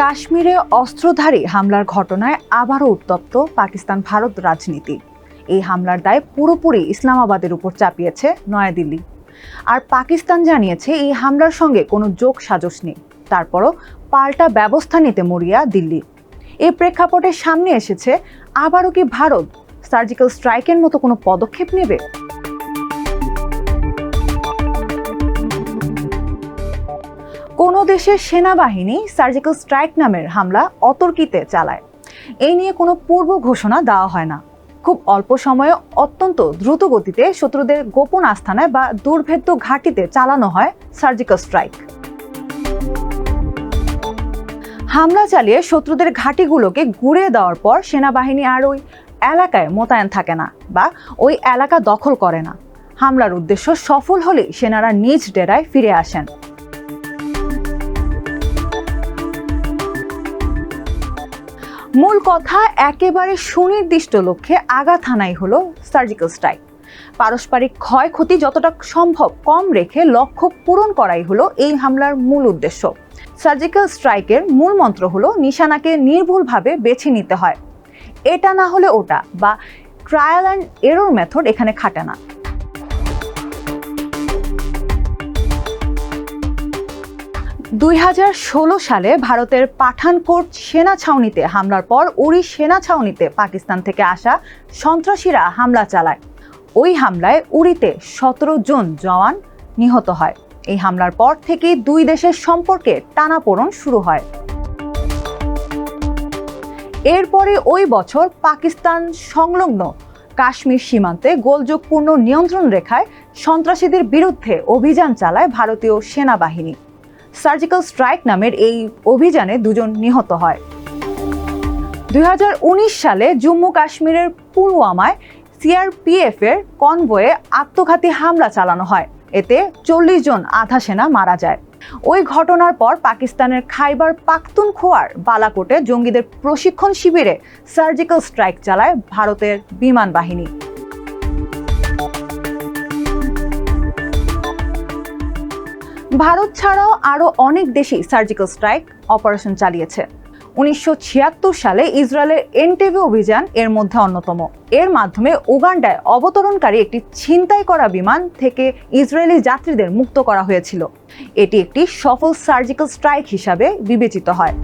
কাশ্মীরে অস্ত্রধারী হামলার ঘটনায় আবারও উত্তপ্ত পাকিস্তান ভারত রাজনীতি। এই হামলার দায় পুরোপুরি ইসলামাবাদের উপর চাপিয়েছে নয়াদিল্লি। আর পাকিস্তান জানিয়েছে এই হামলার সঙ্গে কোনো যোগ সাজস নেই। তারপরও পাল্টা ব্যবস্থা নিতে মরিয়া দিল্লি। এই প্রেক্ষাপটের সামনে এসেছে, আবারও কি ভারত সার্জিক্যাল স্ট্রাইকের মতো কোনো পদক্ষেপ নেবে? দেশের সেনাবাহিনী সার্জিক্যাল স্ট্রাইক নামের হামলা অতর্কিতে চালায়। এই নিয়ে কোনো পূর্ব ঘোষণা দেওয়া হয় না। খুব অল্প সময়ে অত্যন্ত দ্রুত গতিতে শত্রুদের গোপন আস্থানায় বা দুর্ভেদ্য ঘাঁটিতে চালানো হয় সার্জিক্যাল স্ট্রাইক। হামলা চালিয়ে শত্রুদের ঘাঁটিগুলোকে ঘুরে দেওয়ার পর সেনাবাহিনী আর ওই এলাকায় মোতায়েন থাকে না বা ওই এলাকা দখল করে না। হামলার উদ্দেশ্য সফল হলে সেনারা নিজ ডেরায় ফিরে আসেন। মূল কথা, একেবারে সুনির্দিষ্ট লক্ষ্যে আঘাত হানাই হলো সার্জিক্যাল স্ট্রাইক পারস্পরিক ক্ষয়ক্ষতি যতটা সম্ভব কম রেখে লক্ষ্য পূরণ করাই হলো এই হামলার মূল উদ্দেশ্য। সার্জিক্যাল স্ট্রাইকের মূল মন্ত্র হলো নিশানাকে নির্ভুলভাবে বেছে নিতে হয়। এটা না হলে ওটা বা ট্রায়াল অ্যান্ড এরর মেথড এখানে খাটে না। দুই হাজার ষোলো সালে ভারতের পাঠানকোট সেনা ছাউনিতে হামলার পর উড়ি সেনা ছাউনিতে পাকিস্তান থেকে আসা সন্ত্রাসীরা হামলা চালায়। ওই হামলায় উড়িতে সতেরো জন জওয়ান নিহত হয়। এই হামলার পর থেকেই দুই দেশের সম্পর্কে টানাপোড়ন শুরু হয়। এরপরে ওই বছর পাকিস্তান সংলগ্ন কাশ্মীর সীমান্তে গোলযোগপূর্ণ নিয়ন্ত্রণ রেখায় সন্ত্রাসীদের বিরুদ্ধে অভিযান চালায় ভারতীয় সেনাবাহিনী। সার্জিক্যাল স্ট্রাইক নামের এই অভিযানে দুজন নিহত হয়। দুই হাজার উনিশ সালে জম্মু কাশ্মীরের পুলওয়ামায় সিআরপিএফ এর কনভয়ে আত্মঘাতী হামলা চালানো হয়। এতে চল্লিশ জন আধা সেনা মারা যায়। ওই ঘটনার পর পাকিস্তানের খাইবার পাখতুনখোয়ার বালাকোটে জঙ্গিদের প্রশিক্ষণ শিবিরে সার্জিক্যাল স্ট্রাইক চালায় ভারতের বিমান বাহিনী। ভারত ছাড়াও আরও অনেক দেশেই সার্জিক্যাল স্ট্রাইক অপারেশন চালিয়েছে। উনিশশো ছিয়াত্তর সালে ইসরায়েলের এনটিভি অভিযান এর মধ্যে অন্যতম। এর মাধ্যমে উগান্ডায় অবতরণকারী একটি ছিনতাই করা বিমান থেকে ইসরায়েলি যাত্রীদের মুক্ত করা হয়েছিল। এটি একটি সফল সার্জিক্যাল স্ট্রাইক হিসাবে বিবেচিত হয়।